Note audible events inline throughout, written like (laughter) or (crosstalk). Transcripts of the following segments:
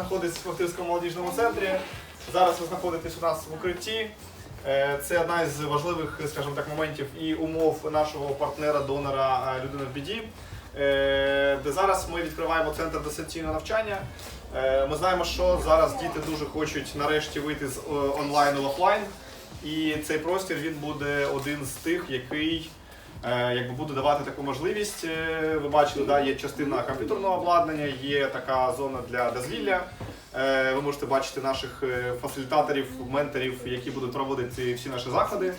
знаходитесь в Охтирському молодіжному центрі. Зараз ви знаходитесь у нас в укритті. Е, Це одна із важливих, скажімо так, моментів і умов нашого партнера-донора е, людина в біді. е, Де зараз ми відкриваємо центр дистанційного навчання. Ми знаємо, що зараз діти дуже хочуть нарешті вийти з онлайну в офлайн. І цей простір він буде один з тих, який якби буде давати таку можливість. Е, Ви бачили, да, є частина комп'ютерного обладнання, є така зона для дозвілля. Е, Ви можете бачити наших е, фасилітаторів, менторів, які будуть проводити всі наші заходи.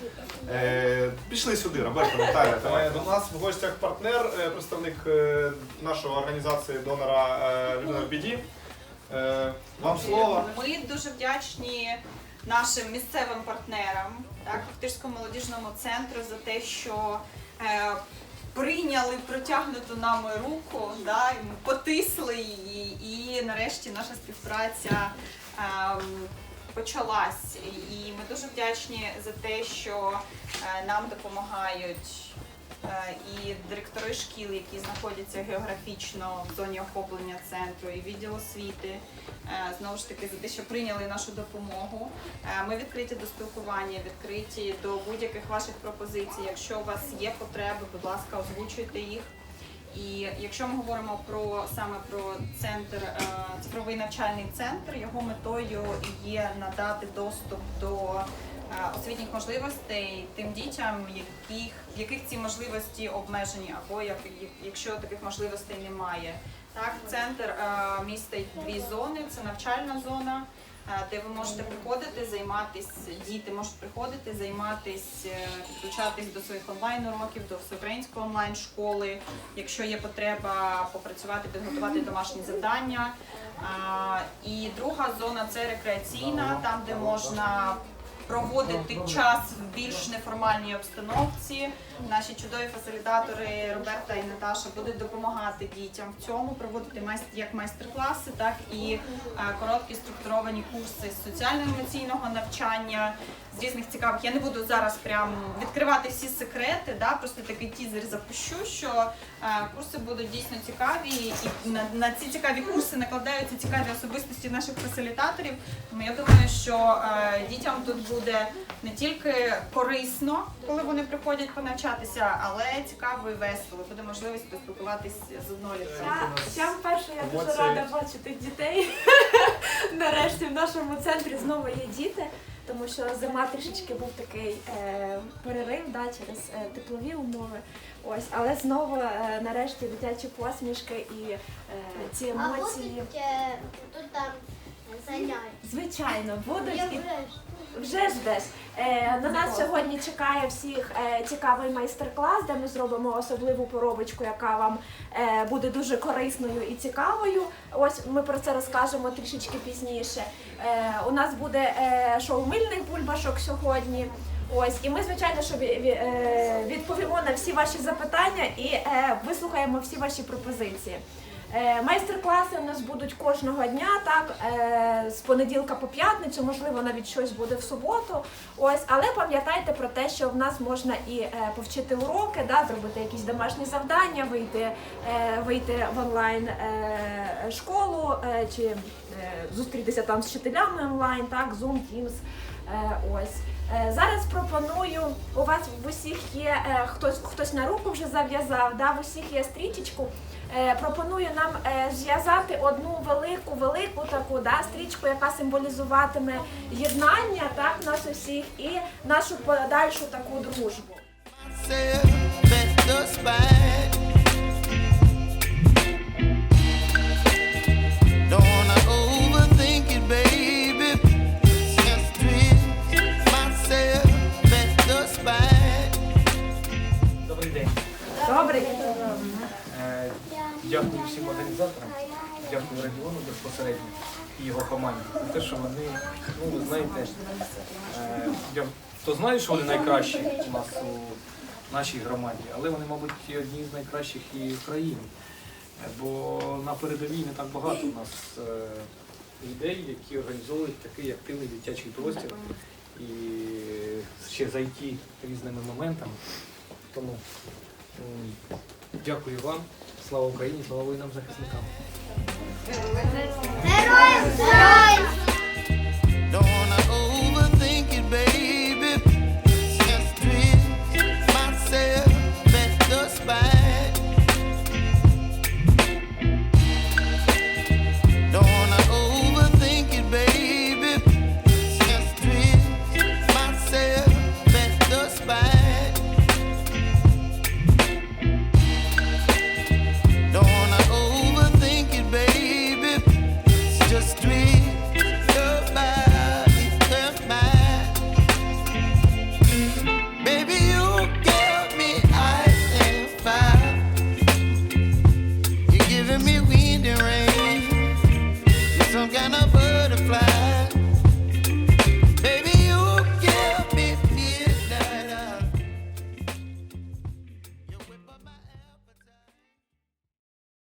Е, Пішли сюди, Роберто, Наталя. Е, До нас в гостях партнер, е, представник е, нашої організації донора е, Людина в біді. Е, Вам слово. Ми дуже вдячні нашим місцевим партнерам, так, Охтирському молодіжному центру за те, що е, прийняли протягнуту нами руку, да, ми потисли її, і нарешті наша співпраця ем, почалась. І ми дуже вдячні за те, що е, нам допомагають е, і директори шкіл, які знаходяться географічно в зоні охоплення центру, і відділ освіти. Е, Знову ж таки, за те, що прийняли нашу допомогу. Е, Ми відкриті до спілкування, відкриті до будь-яких ваших пропозицій. Якщо у вас є потреби, будь ласка, озвучуйте їх. І якщо ми говоримо про саме про центр, е, цифровий навчальний центр, його метою є надати доступ до е, освітніх можливостей тим дітям, яких, в яких ці можливості обмежені, або як, якщо таких можливостей немає. Так, центр е, містить дві зони: це навчальна зона, е, де ви можете приходити, займатися, діти можуть приходити, займатися, підключатись до своїх онлайн уроків, до всеукраїнської онлайн школи. Якщо є потреба попрацювати, підготувати домашні завдання. І друга зона це рекреаційна, там де можна проводити час в більш неформальній обстановці. Наші чудові фасилітатори Роберта і Наташа будуть допомагати дітям в цьому, проводити як майстер-класи, так і е, короткі структуровані курси з соціально-емоційного навчання, з різних цікавих. Я не буду зараз прям відкривати всі секрети, да, просто такий тізер запущу, що е, курси будуть дійсно цікаві, і на, на ці цікаві курси накладаються цікаві особистості наших фасилітаторів. Я думаю, що е, дітям тут буде не тільки корисно, коли вони приходять понавчатися, але цікаво і весело. Буде можливість поспілкуватись з однолітками. Я, я вперше я дуже рада бачити дітей. (laughs) Нарешті в нашому центрі знову є діти, тому що зима трішечки був такий е, перерив да, через е, теплові умови. Ось, але знову е, нарешті дитячі посмішки і е, ці А емоції. будуть е, тут там заняття. Звичайно, будуть Я і вже вже ж. Е, на нас сьогодні чекає всіх е, цікавий майстер-клас, де ми зробимо особливу поробочку, яка вам е, буде дуже корисною і цікавою. Ось ми про це розкажемо трішечки пізніше. Е, у нас буде е, шоу мильних бульбашок сьогодні. Ось, і ми, звичайно, що ві- ві- відповімо на всі ваші запитання і е, вислухаємо всі ваші пропозиції. Е, Майстер-класи у нас будуть кожного дня, так е, з понеділка по п'ятницю, можливо, навіть щось буде в суботу. Ось, але пам'ятайте про те, що в нас можна і е, повчити уроки, да, зробити якісь домашні завдання, вийти, вийти в онлайн школу чи зустрітися там з вчителями онлайн, так, Zoom, Teams. Ось. Е, Зараз пропоную, у вас в усіх є е, хтось, хтось на руку вже зав'язав, да, в усіх є стрічечку. Е, Пропоную нам зв'язати одну велику, велику таку да, стрічку, яка символізуватиме єднання так, нас усіх і нашу подальшу таку дружбу. Радіону безпосередньо і його команді за те, що вони, ну ви знаєте, е, я то знаю, що вони найкращі у нас у нашій громаді, але вони, мабуть, одні з найкращих і в країні. Е, Бо на передовій не так багато у нас е, людей, які організовують такий активний дитячий простір і ще зайти різними моментами. Тому Дякую вам. Слава Україні, слава воїнам захисникам. Героям слава! gonna